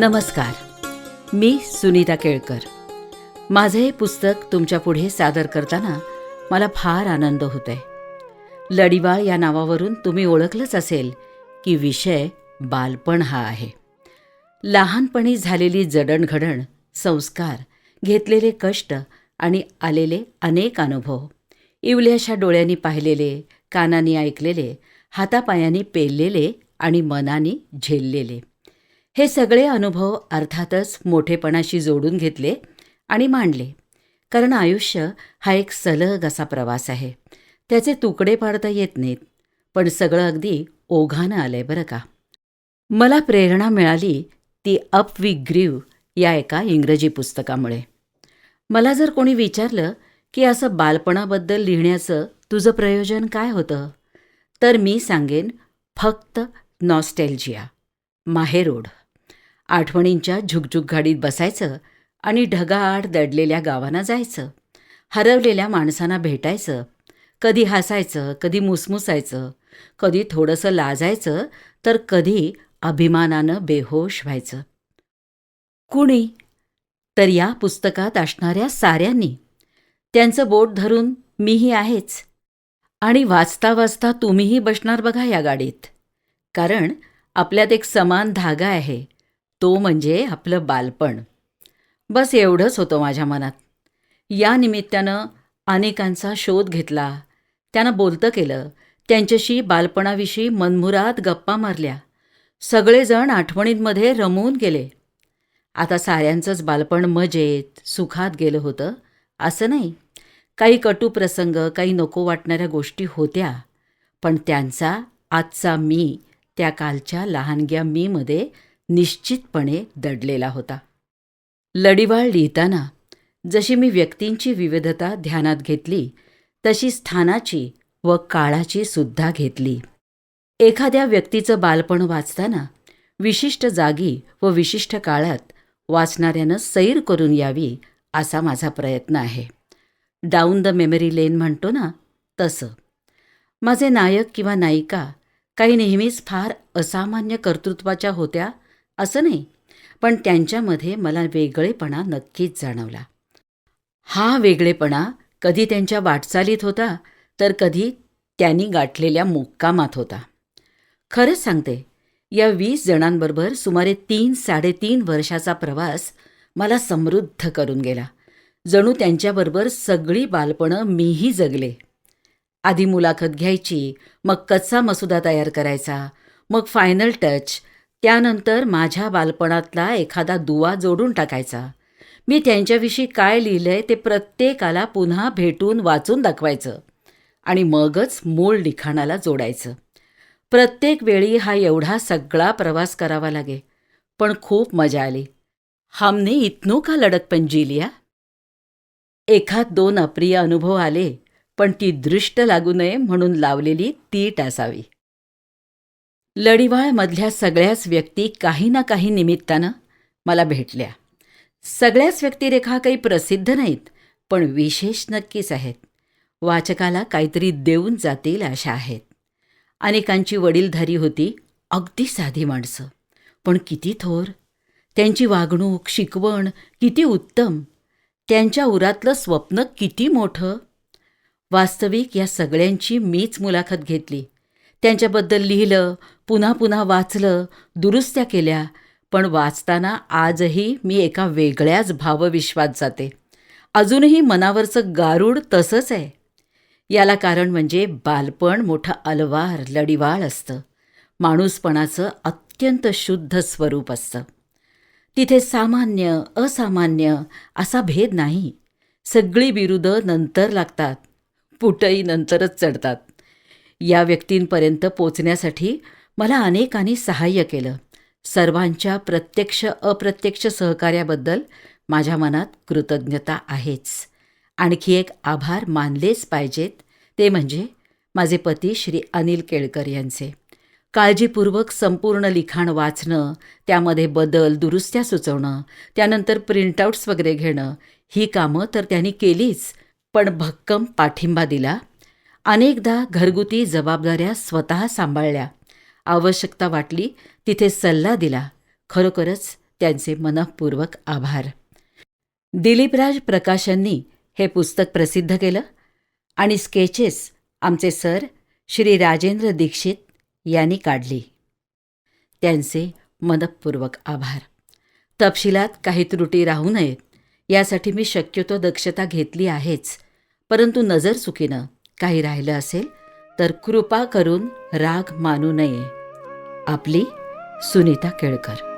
नमस्कार. मी सुनीता केळकर. माझं हे पुस्तक तुमच्यापुढे सादर करताना मला फार आनंद होतोय. लढीवाळ या नावावरून तुम्ही ओळखलंच असेल की विषय बालपण हा आहे. लहानपणी झालेली जडणघडण संस्कार घेतलेले कष्ट आणि आलेले अनेक अनुभव इवल्याशा डोळ्यांनी पाहिलेले कानाने ऐकलेले हातापायांनी पेललेले आणि मनाने झेललेले. हे सगळे अनुभव अर्थातच मोठेपणाशी जोडून घेतले आणि मांडले. कारण आयुष्य हा एक सलग असा प्रवास आहे. त्याचे तुकडे पाडता येत नाहीत. पण सगळं अगदी ओघानं आलंय बरं का? मला प्रेरणा मिळाली ती अप वी ग्रीव या एका इंग्रजी पुस्तकामुळे. मला जर कोणी विचारलं की असं बालपणाबद्दल लिहिण्याचं तुझं प्रयोजन काय होतं? तर मी सांगेन फक्त नॉस्टेल्जिया माहेरोड. आठवणींच्या झुकझुक गाडीत बसायचं आणि ढगाआड दडलेल्या गावांना जायचं. हरवलेल्या माणसांना भेटायचं. कधी हसायचं कधी मुसमुसायचं कधी थोडंसं लाजायचं तर कधी अभिमानानं बेहोश व्हायचं. कुणी? तर या पुस्तकात असणाऱ्या साऱ्यांनी. त्यांचं बोट धरून मीही आहेच. आणि वाचता वाचता तुम्हीही बसणार बघा या गाडीत. कारण आपल्यात एक समान धागा आहे. तो म्हणजे आपलं बालपण. बस एवढंच होतं माझ्या मनात. या निमित्तानं अनेकांचा शोध घेतला. त्यांना बोलतं केलं त्यांच्याशी बालपणाविषयी मनमुराद गप्पा मारल्या. सगळेजण आठवणींमध्ये रमवून गेले. आता साऱ्यांचंच बालपण मजेत सुखात गेलं होतं असं नाही. काही कटू प्रसंग काही नको वाटणाऱ्या गोष्टी होत्या. पण त्यांचा आजचा मी त्या कालच्या लहानग्या मीमध्ये निश्चितपणे दडलेला होता. लढीवाळ लिहिताना जशी मी व्यक्तींची विविधता ध्यानात घेतली तशी स्थानाची व काळाची सुद्धा घेतली. एखाद्या व्यक्तीचं बालपण वाचताना विशिष्ट जागी व विशिष्ट काळात वाचणाऱ्यानं सैर करून यावी असा माझा प्रयत्न आहे. डाऊन द मेमरी लेन म्हणतो ना तसं. माझे नायक किंवा नायिका काही नेहमीच फार असामान्य कर्तृत्वाच्या होत्या असं नाही. पण त्यांच्यामध्ये मला वेगळेपणा नक्कीच जाणवला. हा वेगळेपणा कधी त्यांच्या वाटचालीत होता तर कधी त्यांनी गाठलेल्या मुक्कामात होता. खरंच सांगते या वीस जणांबरोबर सुमारे तीन साडेतीन वर्षाचा प्रवास मला समृद्ध करून गेला. जणू त्यांच्याबरोबर सगळी बालपणं मीही जगले. आधी मुलाखत घ्यायची मग कच्चा मसुदा तयार करायचा मग फायनल टच त्यानंतर माझ्या बालपणातला एखादा दुवा जोडून टाकायचा. मी त्यांच्याविषयी काय लिहिलंय ते प्रत्येकाला पुन्हा भेटून वाचून दाखवायचं. आणि मगच मूळ लिखाणाला जोडायचं. प्रत्येक वेळी हा एवढा सगळा प्रवास करावा लागे. पण खूप मजा आली. हमने इतनो का लढतपण जी लिया? एखाद दोन अप्रिय अनुभव आले पण ती दृष्ट लागू नये म्हणून लावलेली तीट असावी लढीवाळमधल्या सगळ्याच व्यक्ती काही ना काही निमित्तानं मला भेटल्या. सगळ्याच व्यक्तिरेखा काही प्रसिद्ध नाहीत पण विशेष नक्कीच आहेत. वाचकाला काहीतरी देऊन जातील अशा आहेत. अनेकांची वडीलधारी होती अगदी साधी माणसं. पण किती थोर. त्यांची वागणूक शिकवण किती उत्तम. त्यांच्या उरातलं स्वप्न किती मोठं. वास्तविक या सगळ्यांची मीच मुलाखत घेतली. त्यांच्याबद्दल लिहिलं पुन्हा पुन्हा वाचलं दुरुस्त्या केल्या. पण वाचताना आजही मी एका वेगळ्याच भावविश्वात जाते. अजूनही मनावरचं गारूड तसंच आहे. याला कारण म्हणजे बालपण मोठं अलवार लढीवाळ असतं. माणूसपणाचं अत्यंत शुद्ध स्वरूप असतं. तिथे सामान्य असामान्य असा भेद नाही. सगळी बिरुदं नंतर लागतात. पुटही नंतरच चढतात. या व्यक्तींपर्यंत पोचण्यासाठी मला अनेकांनी सहाय्य केलं. सर्वांच्या प्रत्यक्ष अप्रत्यक्ष सहकार्याबद्दल माझ्या मनात कृतज्ञता आहेच. आणखी एक आभार मानलेच पाहिजेत. ते म्हणजे माझे पती श्री अनिल केळकर यांचे. काळजीपूर्वक संपूर्ण लिखाण वाचणं त्यामध्ये बदल दुरुस्त्या सुचवणं त्यानंतर प्रिंटआउट्स वगैरे घेणं ही कामं तर त्यांनी केलीच पण भक्कम पाठिंबा दिला. अनेकदा घरगुती जबाबदाऱ्या स्वतः सांभाळल्या. आवश्यकता वाटली तिथे सल्ला दिला. खरोखरच त्यांचे मनःपूर्वक आभार. दिलीपराज प्रकाशांनी हे पुस्तक प्रसिद्ध केलं आणि स्केचेस आमचे सर श्री राजेंद्र दीक्षित यांनी काढली. त्यांचे मनपूर्वक आभार. तपशिलात काही त्रुटी राहू नयेत यासाठी मी शक्यतो दक्षता घेतली आहेच परंतु नजर चुकीनं काही राहिलं असेल तर कृपा करून राग मानू नये. आपली सुनीता केळकर.